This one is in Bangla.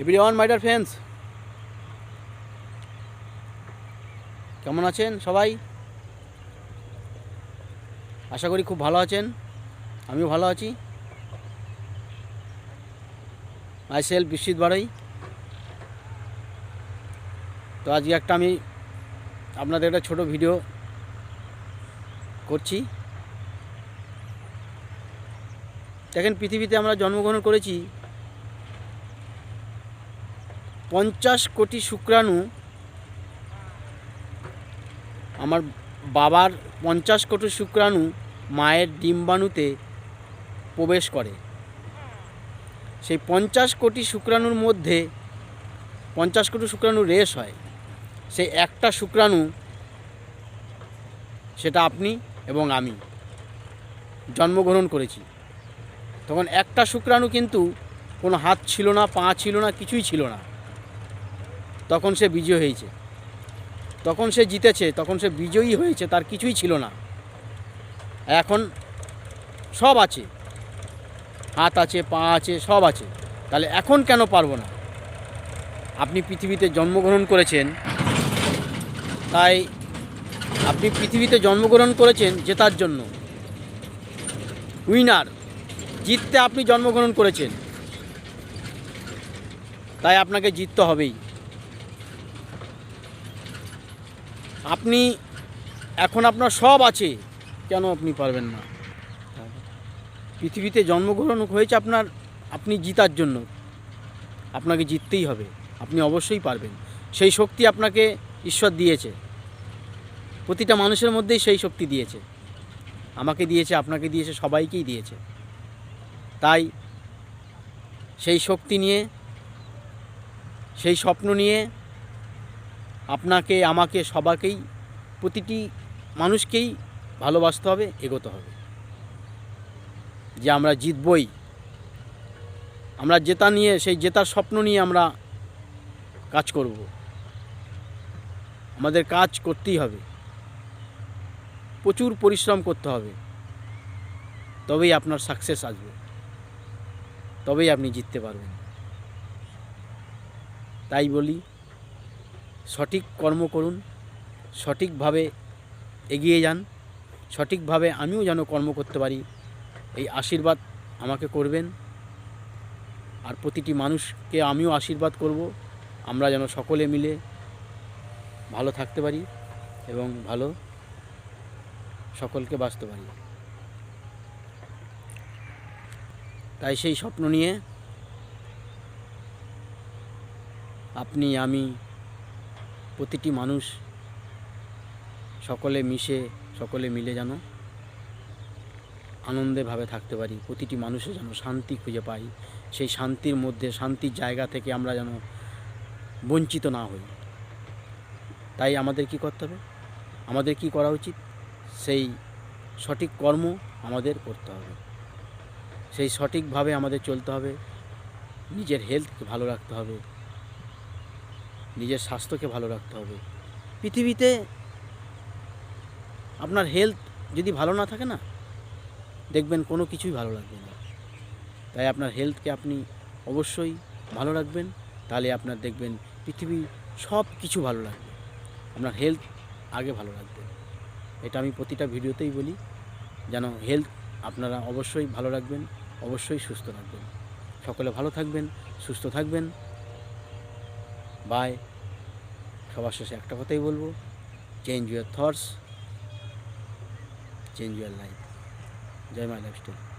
এভরি ওয়ান মাইডার ফ্রেন্ডস কেমন আছেন সবাই? আশা করি খুব ভালো আছেন। আমিও ভালো আছি। আই সেল বিশ্বজিৎ বাড়াই তো আজকে একটা আমি আপনাদের একটা ছোট ভিডিও করছি। দেখেন, পৃথিবীতে আমরা জন্মগ্রহণ করেছি পঞ্চাশ কোটি শুক্রাণু আমার বাবার পঞ্চাশ কোটি শুক্রাণু মায়ের ডিম্বাণুতে প্রবেশ করে। সেই পঞ্চাশ কোটি শুক্রাণুর মধ্যে পঞ্চাশ কোটি শুক্রাণু রেস হয়। সেই একটা শুক্রাণু সেটা আপনি এবং আমি জন্মগ্রহণ করেছি। তখন একটা শুক্রাণু কিন্তু কোনো হাত ছিল না, পা ছিল না, কিছুই ছিল না। তখন সে বিজয় হয়েছে। তখন সে জিতেছে, তখন সে বিজয়ী হয়েছে, তার কিছুই ছিল না। এখন সব আছে। হাত আছে, পা আছে, সব আছে। তাহলে এখন কেন পারব না? আপনি পৃথিবীতে জন্মগ্রহণ করেছেন, তাই আপনি পৃথিবীতে জন্মগ্রহণ করেছেন জেতার জন্য। উইনার জিততে আপনি জন্মগ্রহণ করেছেন। তাই আপনাকে জিততে হবেই। আপনি, এখন আপনার সব আছে, কেন আপনি পারবেন না? পৃথিবীতে জন্মগ্রহণ হয়েছে আপনার, আপনি জিতার জন্য। আপনাকে জিততেই হবে, আপনি অবশ্যই পারবেন। সেই শক্তি আপনাকে ঈশ্বর দিয়েছে। প্রতিটা মানুষের মধ্যেই সেই শক্তি দিয়েছে। আমাকে দিয়েছে, আপনাকে দিয়েছে, সবাইকেই দিয়েছে। তাই সেই শক্তি নিয়ে, সেই স্বপ্ন নিয়ে আপনাকে, আমাকে, সবাকেই, প্রতিটি মানুষকেই ভালোবাসতে হবে, এগোতে হবে। যে আমরা জিতবই। আমরা জেতা নিয়ে, সেই জেতার স্বপ্ন নিয়ে আমরা কাজ করব। আমাদের কাজ করতেই হবে। প্রচুর পরিশ্রম করতে হবে। তবেই আপনার সাকসেস আসবে। তবেই আপনি জিততে পারবেন। তাই বলি সঠিক কর্ম করুন, সঠিকভাবে এগিয়ে যান, সঠিকভাবে আমিও যেন কর্ম করতে পারি, এই আশীর্বাদ আমাকে করবেন। আর প্রতিটি মানুষকে আমিও আশীর্বাদ করব। আমরা যেন সকলে মিলে ভালো থাকতে পারি এবং ভালো সকলকে বাঁচতে পারি। তাই সেই স্বপ্ন নিয়ে আপনি, আমি প্রতিটি মানুষ সকলে মিশে, সকলে মিলে যেন আনন্দেভাবে থাকতে পারি, প্রতিটি মানুষে যেন শান্তি খুঁজে পাই, সেই শান্তির মধ্যে, শান্তির জায়গা থেকে আমরা যেন বঞ্চিত না হই। তাই আমাদের কি করতে হবে? আমাদের কি করা উচিত? সেই সঠিক কর্ম আমাদের করতে হবে। সেই সঠিকভাবে আমাদের চলতে হবে, নিজের হেলথকে ভালো রাখতে হবে। নিজের স্বাস্থ্যকে ভালো রাখতে হবে। পৃথিবীতে আপনার হেলথ যদি ভালো না থাকে না, দেখবেন কোনো কিছুই ভালো লাগবে না। তাই আপনার হেলথকে আপনি অবশ্যই ভালো রাখবেন, তাহলে আপনার দেখবেন পৃথিবী সব কিছু ভালো লাগবে। আপনার হেলথ আগে ভালো রাখবেন এটা আমি প্রতিটা ভিডিওতেই বলি, যেন হেলথ আপনারা অবশ্যই ভালো রাখবেন, অবশ্যই সুস্থ রাখবেন। সকলে ভালো থাকবেন, সুস্থ থাকবেন। বাই সবার শেষে একটা কথাই বলব। Change your thoughts change your life Joy my lifestyle